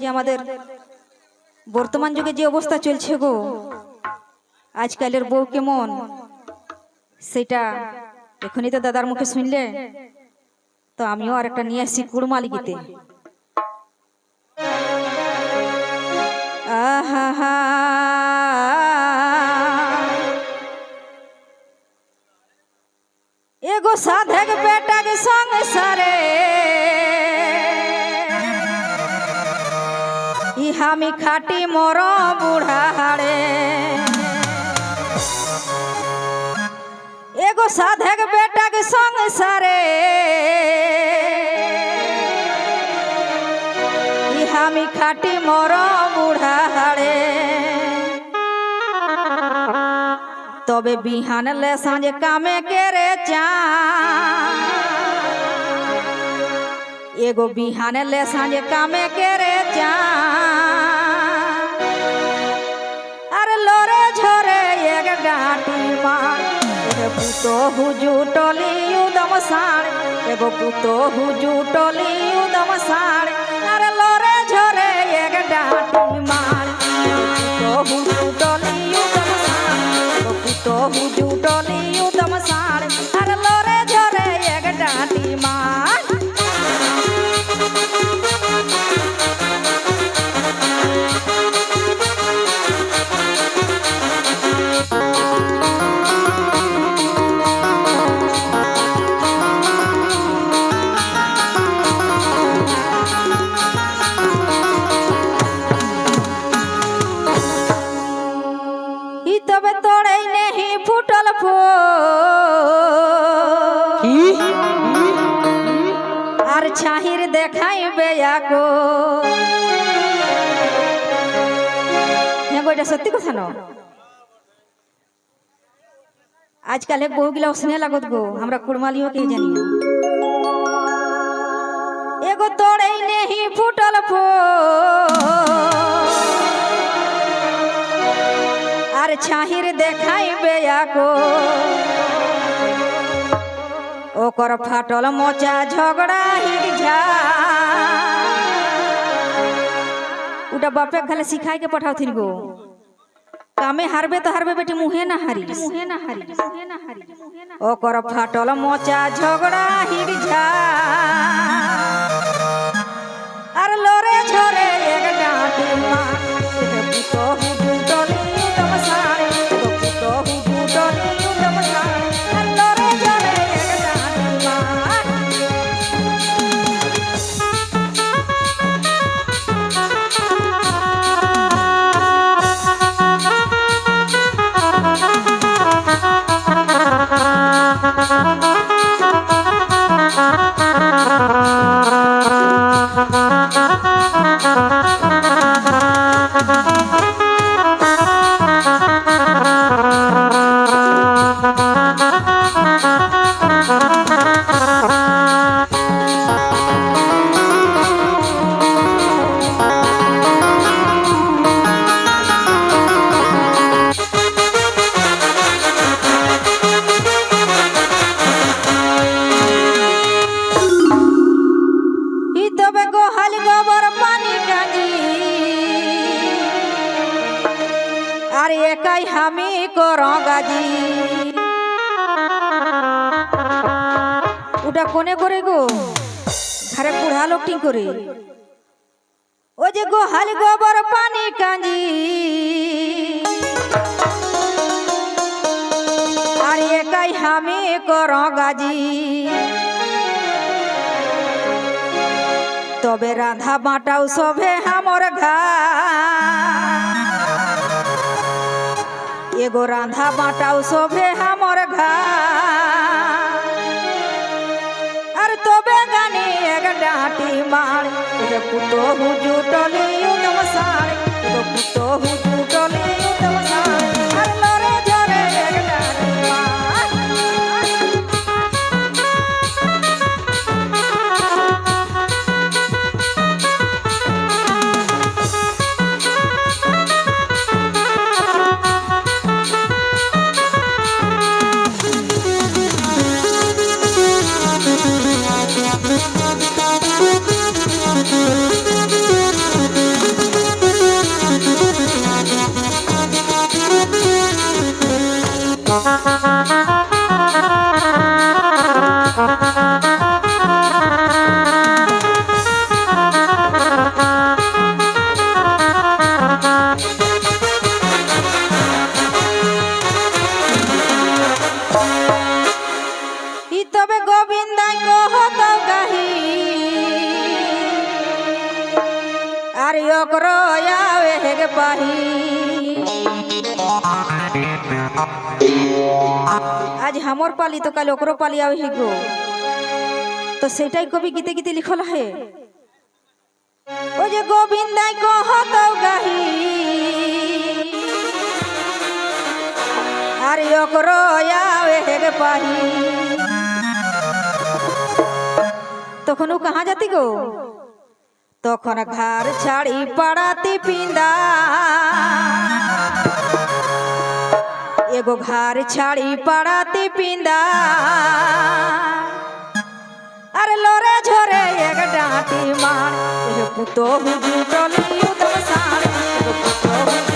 যে আমাদের বর্তমান যুগে যে অবস্থা চলছে গো? আজকালের বউ কেমন? সেটা এখনই তো দাদার মুখে শুনলে। তো আমিও আর একটা নিয়ে আসছি কুড়মালিগিতে আহা এগো সাধক বেটাকে সঙ্গ সারে। আমি খাটি মর বুড়াড়ে এগো সাধেক বেটাক সংসারে। আমি খাটি মর বুড়াড়ে তবে বিহান লে সাঁঝে কামে কেরে চা এগো বিহান লে সাঁঝে কামে কেরে চা ডাঁটি মার। এগো পুতো হুজু টলি উদম সাড় এগো পুতো হুজু টলি উদম সাড় আরে লরে ঝরে এক ডাঁটি মার। পুতো হুজু টলি উদম সাড় এগো হুজু টলি ই তবে তোড়েই নেহি ফুটল আর ছাহির দেখাইবে আকো হ্যাঁ গো এটা সত্যি কথা ন আজকাল বহুগুলা স্নেহ লাগত গো আমরা কুড়মালিও কে জানি। এগো তোড়েই নেহি ফুটল ফুল। ছাহির দেখাইবে আকো। ওকর ফাটল মোচা ঝগড়া হিরঝা উটা বাপে খালে শিখাইকে পাঠাওথিন গো। কামে হারবে তো হারবে বেটি মুহে না হারি মুহে না হারি মুহে না হারি ওকর ফাটল মোচা ঝগড়া হিরঝা গাজি ওটা কোনে করে গো? ঘরে বুড়া লোকটি করে। ও যে গোহালি গোবর পানি কাজি আর একাই হামি কর গাজি। তবে রাধা বাটাও সবে হামর ঘা। এগো রাধা বাটাও শোভে আমার ঘা আর তবে গানি এক ডাঁটি মার পুতো হুজু আজ হামর পালি তো কাল ওকরো পালি আবে তো সেটাই কবি গীতে গীতে লিখল হে। ও যে পাহি। তখন ও কাহা যাতি গো? তখন ঘর ছাড়ি পাড়াতে পিন্দা। এগো ঘর ছাড়ি পাড়াতে পিন্দা। আরে লরে ঝরে এক ডাঁটি মার পুতো হুজু টলি উদম সাড়ে পুতো হুজু